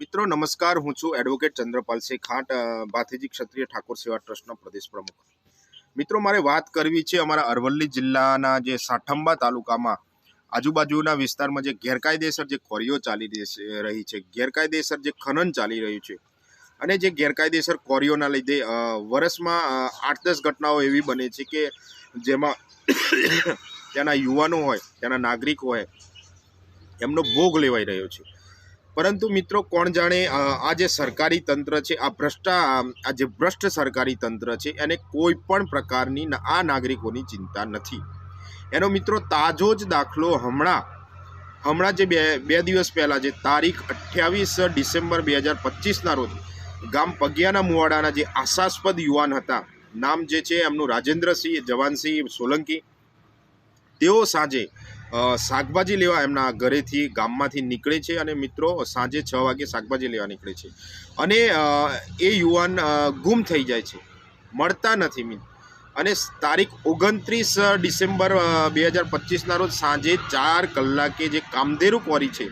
મિત્રો નમસ્કાર. હું છું એડવોકેટ ચંદ્રપાલસિંહ ખાંટ અ, ભાથીજી ક્ષત્રિય ઠાકોર સેવા ટ્રસ્ટનો પ્રદેશ પ્રમુખ. મિત્રો મારે વાત કરવી છે અમારા અરવલ્લી જિલ્લાના જે સાઠંબા તાલુકામાં આજુબાજુના વિસ્તારમાં જે ગેરકાયદેસર જે કોરીઓ ચાલી રહી છે- ગેરકાયદેસર જે ખનન ચાલી રહ્યું છે અને જે ગેરકાયદેસર કોરીઓના લીધે વર્ષમાં આઠ દસ ઘટનાઓ એવી બને છે કે જેમાં ત્યાંના યુવાનો હોય ત્યાંના નાગરિકો હોય એમનો ભોગ લેવાઈ રહ્યો છે. પરંતુ મિત્રો કોણ જાણે આ જે સરકારી તંત્ર છે, આ ભ્રષ્ટા, આ જે ભ્રષ્ટ સરકારી તંત્ર છે, એને કોઈ પણ પ્રકારની આ નાગરિકોની ચિંતા નથી. એનો મિત્રો તાજો જ દાખલો હમણાં હમણાં જે બે બે દિવસ પહેલાં જે તારીખ અઠ્યાવીસ ડિસેમ્બર બે હજાર પચીસના રોજ ગામ પગિયાના મુવાડાના જે આશાસ્પદ યુવાન હતા, નામ જે છે એમનું રાજેન્દ્રસિંહ, જવાનસિંહ સોલંકી, તેઓ સાંજે શાકભાજી લેવા એમના ઘરેથી, ગામમાંથી નીકળે છે અને મિત્રો, સાંજે છ વાગે શાકભાજી લેવા નીકળે છે. અને એ યુવાન ગુમ થઈ જાય છે. મળતા નથી અને તારીખ ઓગણત્રીસ ડિસેમ્બર બે હજાર પચીસના રોજ સાંજે ચાર કલાકે જે કામધેનુ કોરી છે,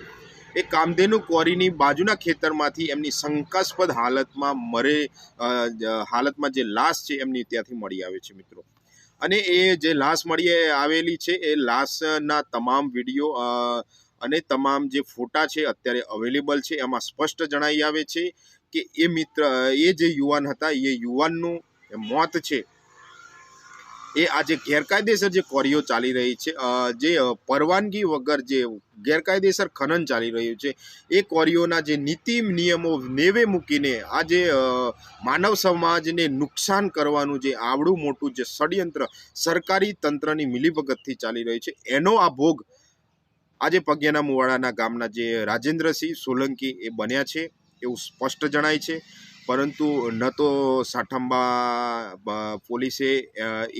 એ કામધેનુ કોરીની બાજુના ખેતરમાંથી એમની શંકાસ્પદ હાલતમાં મરે હાલતમાં જે લાશ છે એમની ત્યાંથી મળી આવે છે મિત્રો. અને એ જે લાશ મળી આવેલી છે, એ લાશના તમામ વીડિયો અને તમામ જે ફોટા છે અત્યારે અવેલેબલ છે. એમાં સ્પષ્ટ જણાઈ આવે છે કે એ મિત્ર, એ જે યુવાન હતા, એ યુવાનનું મોત છે. એ આજે ગેરકાયદેસર જે કોરીઓ ચાલી રહી છે જે પરવાનગી વગર જે ગેરકાયદેસર ખનન ચાલી રહ્યું છે, એ કોરીઓના જે નીતિ નિયમો નેવે મૂકીને આ જે માનવ સમાજને નુકસાન કરવાનું જે આવડું મોટું જે ષડયંત્ર સરકારી તંત્રની મિલીભગતથી ચાલી રહ્યું છે, એનો આ ભોગ આજે પગિયાના મુવાડાના ગામના જે રાજેન્દ્રસિંહ સોલંકી એ બન્યા છે, એવું સ્પષ્ટ જણાય છે. પરંતુ ન તો સાઠંબા પોલીસે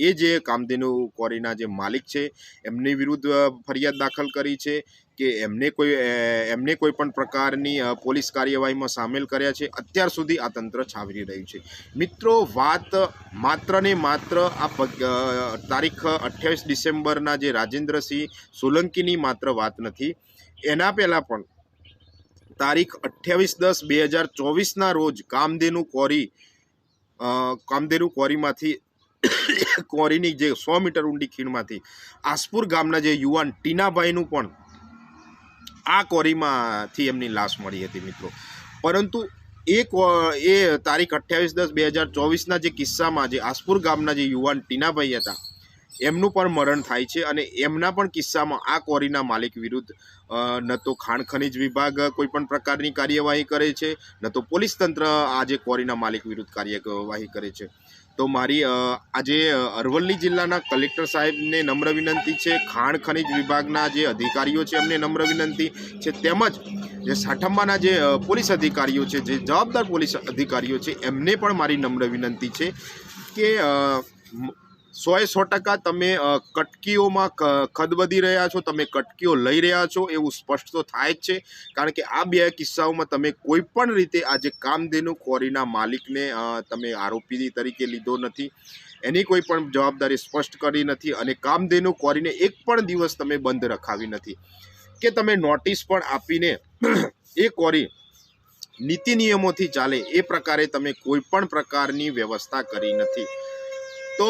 એ જે કામધેનુ કોરીના જે માલિક છે, એમની વિરુદ્ધ ફરિયાદ દાખલ કરી છે કે એમને કોઈ એમને કોઈ પણ પ્રકારની પોલીસ કાર્યવાહીમાં સામેલ કર્યા છે. અત્યાર સુધી આ તંત્ર છાવરી રહ્યું છે. મિત્રો, વાત માત્ર ને માત્ર આ તારીખ અઠ્યાવીસ ડિસેમ્બરના જે રાજેન્દ્રસિંહ સોલંકીની માત્ર વાત નથી. એના પહેલાં પણ તારીખ અઠ્યાવીસ દસ બે હજાર ચોવીસના રોજ કામધેનુ કોરી કામધેનુ કોરીમાંથી, કોરીની જે સો મીટર ઊંડી ખીણમાંથી આસપુર ગામના જે યુવાન ટીનાભાઈનું પણ આ કોરીમાંથી એમની લાશ મળી હતી મિત્રો. પરંતુ એ એ તારીખ અઠ્યાવીસ દસ બે હજાર ચોવીસના જે કિસ્સામાં જે આસપુર ગામના જે યુવાન ટીનાભાઈ હતા એમનું પણ મરણ થાય છે અને એમના પણ કિસ્સામાં આ કોરીના માલિક વિરુદ્ધ ન તો ખાણ ખનિજ વિભાગ કોઈ પણ પ્રકારની કાર્યવાહી કરે છે, ન તો પોલીસ તંત્ર આજે કોરીના માલિક વિરુદ્ધ કાર્યવાહી કરે છે. તો મારી આજે અરવલ્લી જિલ્લાના કલેક્ટર સાહેબને નમ્ર વિનંતી છે, ખાણ ખનિજ વિભાગના જે અધિકારીઓ છે એમને નમ્ર વિનંતી છે, તેમજ જે સાઠંબાના જે પોલીસ અધિકારીઓ છે, જે જવાબદાર પોલીસ અધિકારીઓ છે, એમને પણ મારી નમ્ર વિનંતી છે કે સોએ સો ટકા તમે કટકીઓમાં ખદબદી રહ્યા છો, તમે કટકીઓ લઈ રહ્યા છો, એવું સ્પષ્ટ તો થાય જ છે. કારણ કે આ બે કિસ્સાઓમાં તમે કોઈ પણ રીતે આજે કામધેનુ કોરીના માલિકને તમે આરોપી તરીકે લીધો નથી. એની કોઈ પણ જવાબદારી સ્પષ્ટ કરી નથી અને કામધેનુ કોરીને એક પણ દિવસ તમે બંધ રખાવી નથી. કે તમે નોટિસ પણ આપીને એ કોરી નીતિ નિયમોથી ચાલે એ પ્રકારે તમે કોઈ પણ પ્રકારની વ્યવસ્થા કરી નથી. તો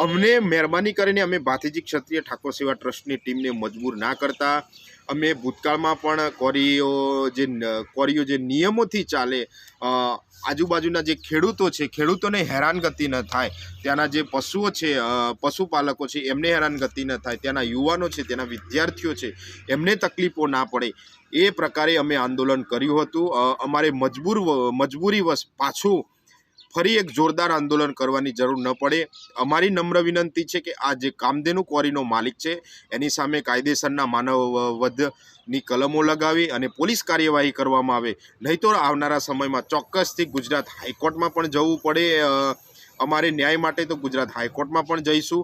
અમને મહેરબાની કરીને અમે ભાતીજી ક્ષત્રિય ઠાકોર સેવા ટ્રસ્ટની ટીમને મજબૂર ના કરતા, અમે ભૂતકાળમાં પણ કોરીઓ જે કોરીઓ જે નિયમોથી ચાલે આજુબાજુના જે ખેડૂતો છે, ખેડૂતોને હેરાનગતિ ન થાય, ત્યાંના જે પશુઓ છે પશુપાલકો છે, એમને હેરાનગતિ ન થાય, ત્યાંના યુવાનો છે, ત્યાંના વિદ્યાર્થીઓ છે, એમને તકલીફો ના પડે, એ પ્રકારે અમે આંદોલન કર્યું હતું અમારે મજબૂર મજબૂરીવશ પાછું ફરી એક જોરદાર આંદોલન કરવાની જરૂર ન પડે. અમારી નમ્ર વિનંતી છે કે આ જે કામધેનુ ક્વોરીનો માલિક છે, એની સામે કાયદેસરના માનવ વધની કલમો લગાવી અને પોલીસ કાર્યવાહી કરવામાં આવે. નહીં તો આવનારા સમયમાં ચોક્કસથી ગુજરાત હાઈકોર્ટમાં પણ જવું પડે અમારે ન્યાય માટે તો ગુજરાત હાઈકોર્ટમાં પણ જઈશું.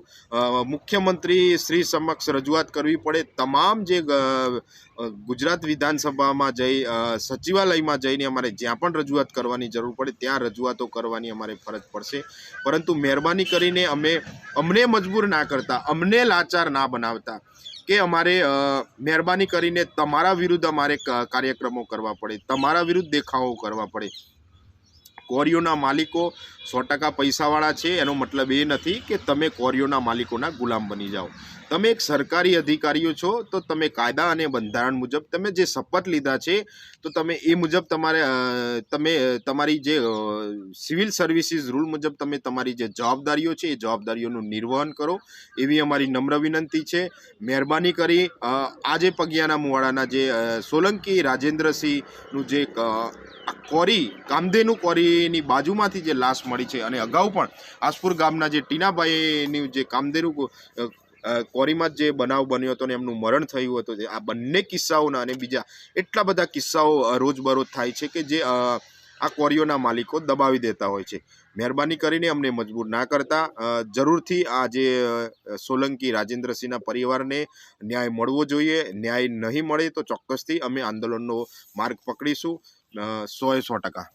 મુખ્યમંત્રી શ્રી સમક્ષ રજૂઆત કરવી પડે તમામ જે ગુજરાત વિધાનસભામાં જઈ સચિવાલયમાં જઈને અમારે જ્યાં પણ રજૂઆત કરવાની જરૂર પડે ત્યાં રજૂઆતો કરવાની અમારે ફરજ પડશે. પરંતુ મહેરબાની કરીને અમે, અમને મજબૂર ના કરતા, અમને લાચાર ના બનાવતા કે અમારે મહેરબાની કરીને તમારા વિરુદ્ધ અમારે કાર્યક્રમો કરવા પડે, તમારા વિરુદ્ધ દેખાવો કરવા પડે. કોરીઓના માલિકો સો ટકા પૈસાવાળા છે, એનો મતલબ એ નથી કે તમે કોરીઓના માલિકોના ગુલામ બની જાઓ. તમે એક સરકારી અધિકારીઓ છો, તો તમે કાયદા અને બંધારણ મુજબ તમે જે શપથ લીધા છે તો તમે એ મુજબ તમારે તમે તમારી જે સિવિલ સર્વિસીસ રૂલ મુજબ તમે તમારી જે જવાબદારીઓ છે, એ જવાબદારીઓનું નિર્વહન કરો. એવી અમારી નમ્ર વિનંતી છે. મહેરબાની કરી આજે પગિયાના મુવાડાના જે સોલંકી રાજેન્દ્રસિંહનું જે કોરી, કામધેનુ કોરીની બાજુમાંથી જે લાશ મળી છે અને અગાઉ પણ આસપુર ગામના જે ટીનાભાઈની જે કામધેનુ કોરીમાં જ બનાવ બન્યો હતો ને એમનું મરણ થયું હતું આ બંને કિસ્સાઓના અને બીજા એટલા બધા કિસ્સાઓ રોજબરોજ થાય છે કે જે આ કોરીઓના માલિકો દબાવી દેતા હોય છે. મહેરબાની કરીને અમને મજબૂર ના કરતા જરૂરથી આ જે સોલંકી રાજેન્દ્રસિંહના પરિવારને ન્યાય મળવો જોઈએ. ન્યાય નહીં મળે તો ચોક્કસથી અમે આંદોલનનો માર્ગ પકડીશું. સોએ સો ટકા.